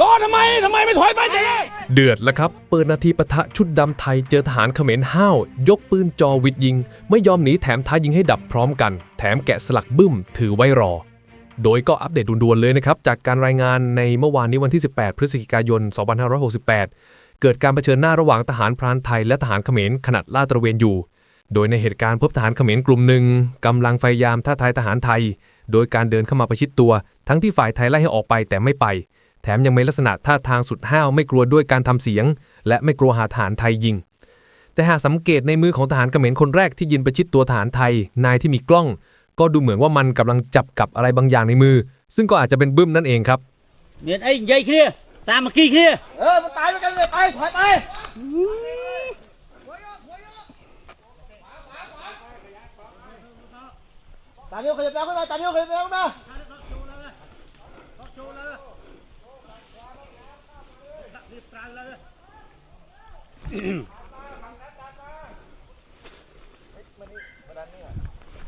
รอทำไมทำไมไม่ถอยไปเจ๊เดือดแล้วครับ เปิดนาทีปะทะชุดดำไทยเจอทหารเขมรห้าว ยกปืนจอวิดยิง ไม่ยอมหนีแถมท้ายิงให้ดับพร้อมกัน แถมแกะสลักบึ้ม ถือไว้รอ โดยก็อัปเดตด่วนๆเลยนะครับ จากการรายงานในเมื่อวานนี้วันที่ 18 พฤศจิกายน 2568 เกิดการเผชิญหน้าระหว่างทหารพรานไทยและทหารเขมรขณะลาดตระเวนอยู่ โดยในเหตุการณ์พบทหารเขมรกลุ่มหนึ่งกำลังพยายามท้าทายทหารไทย โดยการเดินเข้ามาประชิดตัว ทั้งที่ฝ่ายไทยไล่ให้ออกไปแต่ไม่ไป แถมยังมีลักษณะท่าทางสุดห้าวไม่กลัวด้วยการทำเสียง และไม่กลัวหาฐานไทยยิง แต่หากสังเกตในมือของทหารเขมรคนแรกที่ยินประชิดตัวฐานไทย นายที่มีกล้อง ก็ดูเหมือนว่ามันกำลังจับกับอะไรบางอย่างในมือ ซึ่งก็อาจจะเป็นบึ้มนั่นเองครับเหนือยไอ้ยัยเครียตามมากี้เครียเออมันตายไปกันเลยไปถอยไปตาเดียวขยับแล้วขึ้นมาตาเดียวขยับแล้วขึ้นมา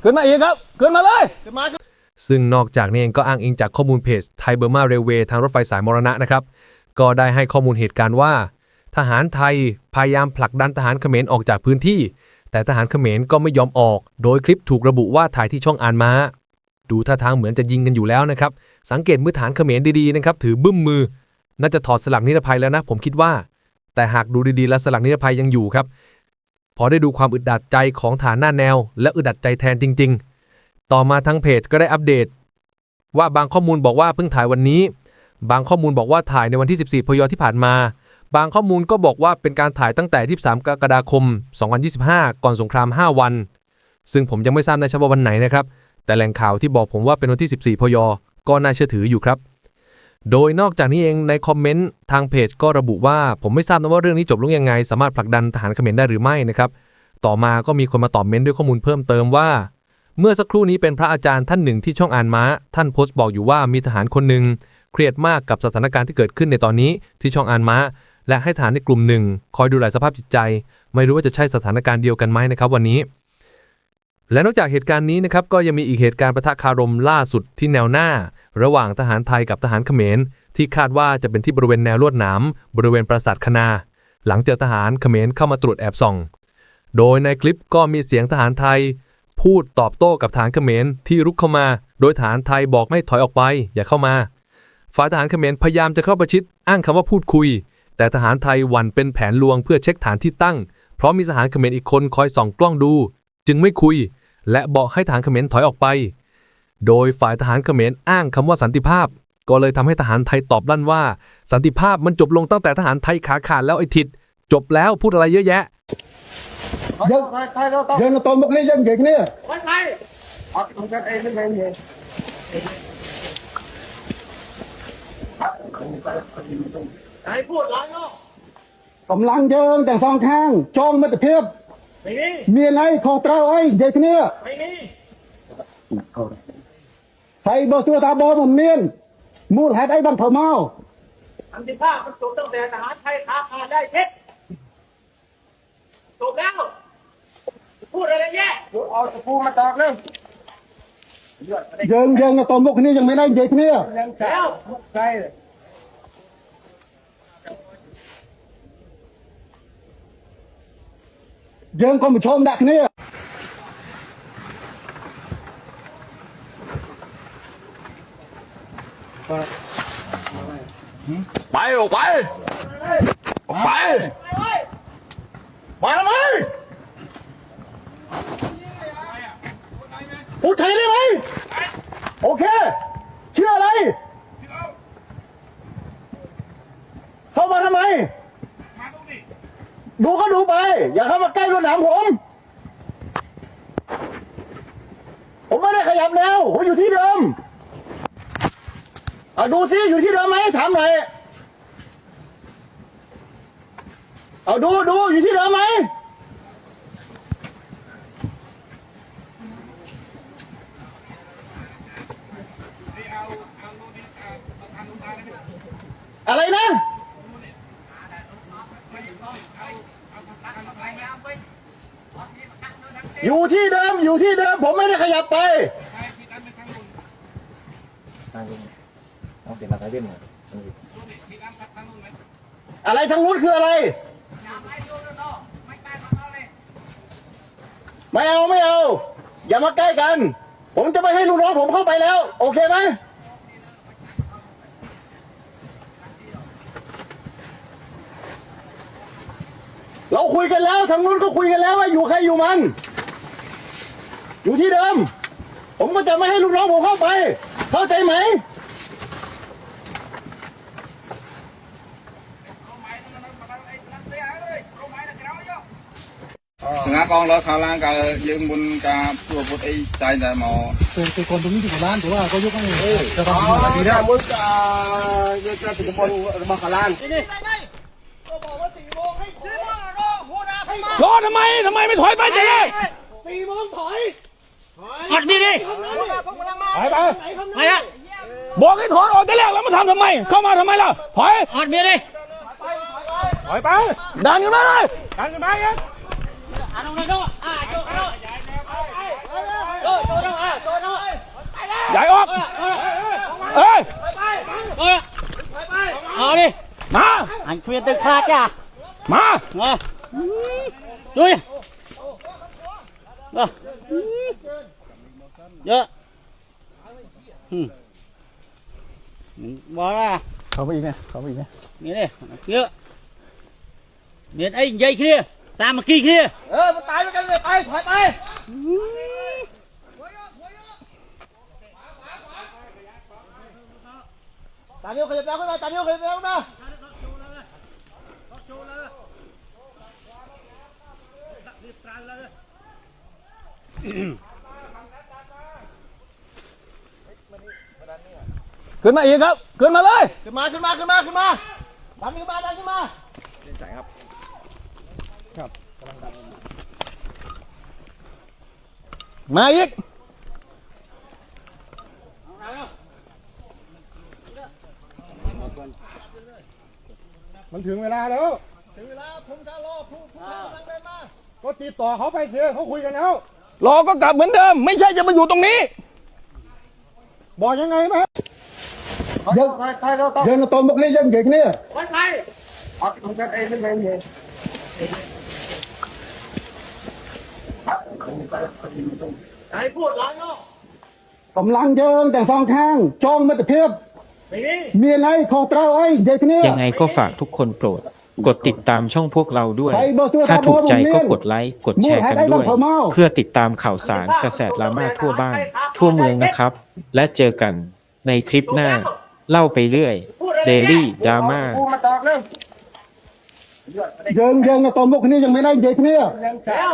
ขึ้นมาอีกครับ ขึ้นมาเลยขึ้นมาซึ่งนอกจากนี้เองก็อ้างอิงจากข้อมูลเพจไทยเบอร์มาเรลเวย์ทางรถไฟสายมรณะนะครับ ก็ได้ให้ข้อมูลเหตุการณ์ว่า ทหารไทยพยายามผลักดันทหารเขมรออกจากพื้นที่ แต่ทหารเขมรก็ไม่ยอมออก โดยคลิปถูกระบุว่าถ่ายที่ช่องอานมาดูท่าทางเหมือนจะยิงกันอยู่แล้วนะครับ สังเกตมือทหารเขมรดีๆนะครับ ถือบึ้มมือ น่าจะถอดสลักนิรภัยแล้วนะ ผมคิดว่า แต่หากดูดีๆแล้วสลักนิรภัยยังอยู่ครับ พอได้ดูความอึดอัดใจของฐานหน้าแนว และอึดอัดใจแทนจริง ๆ ต่อมาทางเพจก็ได้อัปเดต ว่าบางข้อมูลบอกว่าเพิ่งถ่ายวันนี้ บางข้อมูลบอกว่าถ่ายในวันที่ 14 พยที่ผ่านมา บางข้อมูลก็บอกว่าเป็นการถ่ายตั้งแต่ 23 กรกฎาคม 2025 ก่อนสงคราม 5 วัน ซึ่งผมยังไม่ทราบนะชัดว่าวันไหนนะครับแต่แหล่งข่าวที่บอกผมว่าเป็นวันที่ 14 พย ก็น่าเชื่อถืออยู่ครับ โดยนอกจากนี้เองในคอมเมนต์ทางเพจก็ระบุว่าผมไม่ทราบนะว่าเรื่องนี้จบลงยังไง สามารถผลักดันทหารเขมรได้หรือไม่นะครับต่อมาก็มีคนมาตอบเมนต์ด้วยข้อมูลเพิ่มเติมว่า เมื่อสักครู่นี้เป็นพระอาจารย์ท่านหนึ่งที่ช่องอ่านม้า ท่านโพสต์บอกอยู่ว่ามีทหารคนหนึ่งเครียดมากกับสถานการณ์ที่เกิดขึ้นในตอนนี้ที่ช่องอ่านม้า และให้ทหารในกลุ่มหนึ่งคอยดูแลสภาพจิตใจ ไม่รู้ว่าจะใช่สถานการณ์เดียวกันไหมนะครับวันนี้ และนอกจากเหตุการณ์นี้นะครับก็ยังมีอีกเหตุการณ์ประทะคารมล่าสุดที่แนวหน้า ระหว่างทหารไทยกับทหารเขมร ที่คาดว่าจะเป็นที่บริเวณแนวลวดหนามบริเวณปราสาทคณา หลังเจอทหารเขมรเข้ามาตรวจแอบส่อง โดยในคลิปก็มีเสียงทหารไทย พูดตอบโต้กับฐานเขมรที่รุกเข้ามา โดยฐานไทยบอกไม่ถอยออกไป อย่าเข้ามาฝ่ายทหารเขมรพยายามจะเข้าประชิดอ้างคำว่าพูดคุย แต่ทหารไทยหวั่นเป็นแผนลวงเพื่อเช็คฐานที่ตั้ง เพราะมีทหารเขมรอีกคนคอยส่องกล้องดู จึงไม่คุย และบอกให้ทหารเขมรถอยออกไป โดยฝ่ายทหารเขมรอ้างคำว่าสันติภาพ ก็เลยทำให้ทหารไทยตอบลั่นว่า สันติภาพมันจบลงตั้งแต่ทหารไทยขาขาดแล้วไอ้ทิดจบแล้วพูดอะไรเยอะแยะยังยัตอนมกเนี่ยังเก่งเนี่ยไห้พูดไรเนี่บกำลังเยิงแต่สองข้างจองมาแต่เพียบ มีไหของเต้าไอ้เด็กเนี่ยไอ้บอตัวตาบอมันเมียนมูลเหตไอ้บังเผาเมาอันที่ข้ามันจบตั้งแต่ทหารไทยขาขาดได้เช็ดจบแล้ว พูดอะไรแย่เอาสกูมาตอกเลยยังยังตอนพวกนี้ยังไม่ได้เด็กเนี่ยแล้วใจ យើងកុំប្រឈមដាក់គ្នា ไปออกไปออกไป มาทำไมพูดไทยได้ไหมโอเค เชื่ออะไร ดูก็ดูไป อย่าเข้ามาใกล้รถหนามผม ผมไม่ได้ขยับแนวผมอยู่ที่เดิมเอาดูซิอยู่ที่เดิมไหมถามหน่อยเอาดูดูอยู่ที่เดิมไหมอะไรนะ อยู่ที่เดิมอยู่ที่เดิม ผมไม่ได้ขยับไป Ang tiền là cái bên này. อะไรทางนู้นคืออะไร ไม่เอาไม่เอา อย่ามาใกล้กัน ผมจะไม่ให้ลูกน้องผมเข้าไปแล้ว โอเคไหมเราคุยกันแล้วทางนู้นก็คุยกันแล้วว่าอยู่ใครอยู่มัน อยู่ที่เดิม ผมก็จะไม่ให้ลูกน้องผมเข้าไป เข้าใจไหมถึากองรถเขาล่างก็ยืมบุญกาบตัวพุไอ้ใจแต่หมอเป็นคนตรงนี้ที่ร้านถือว่าก็ยกให้เออจะทำอะไรได้มึงจะจะถึงบนมาขลานนี่รอทำไมทำไมไม่ถอยไปเจ๊ ไปไปอะบอกให้ถอยออกแต่แรกแล้วมาทำทำไม เข้ามาทำไมล่ะถอยอัดมีดิถอยไปดันขึ้นมาเลยดันขึ้นมาอีกอัดลงเลยโน่อะโจ้โน่โจ้โน่อะโจ้โน่ใหญ่ออกเอ้ยเออเอาดิมาอันเคลียร์ตึกคลาจ้ะมามาดูดิเออเยอะ อืมบอกว่าเขาไปอีกเนี่ยเขาไปอีกเนี่ยนี่ดิเยอะเน็ตไอ้ใหญ่เคลียร์สามัคคีเคลียร์เออมันตายไปกันเลยไปถอยไปตาเดียวขยับแล้วขึ้นมาตาเดียวขยับแล้วขึ้นมา ขึ้นมาอีกครับ ขึ้นมาเลย ขึ้นมาขึ้นมาขึ้นมาขึ้นมาดันขึ้นมาดันขึ้นมามาอีกมันถึงเวลาแล้ว ถึงเวลาผมจะรอผู้ผู้กำลังเดินมา ก็ติดต่อเขาไปเสียเขาคุยกันแล้วรอก็กลับเหมือนเดิม ไม่ใช่จะมาอยู่ตรงนี้ บอกยังไงไหม ยังยังตอนบุกนี้ยังเก่งเนี่ยวันไปไอ้พูดหลายรอบกำลังเยิงแต่สองข้างจ้องมาตะเพียบไม่ดีมีอะไรของเตราไอ้เด็กเนี่ยยังไงก็ฝากทุกคนโปรดกดติดตามช่องพวกเราด้วยไปบอกตัวถ้าถูกใจตามบอกก็ผมกดไลค์ กดแชร์กันมูให้ได้ด้วยบ้างเผาเมาเพื่อติดตามข่าวสารกระแสดราม่าทั่วบ้าน ทั่วเมืองนะครับ และเจอกันในคลิปหน้า เล่าไปเรื่อยเดลี่ดราม่ากูมาตอกเลยเยิงเยิงกับตอนบุกนี้ยังไม่ได้เด็กเนี่ย แล้ว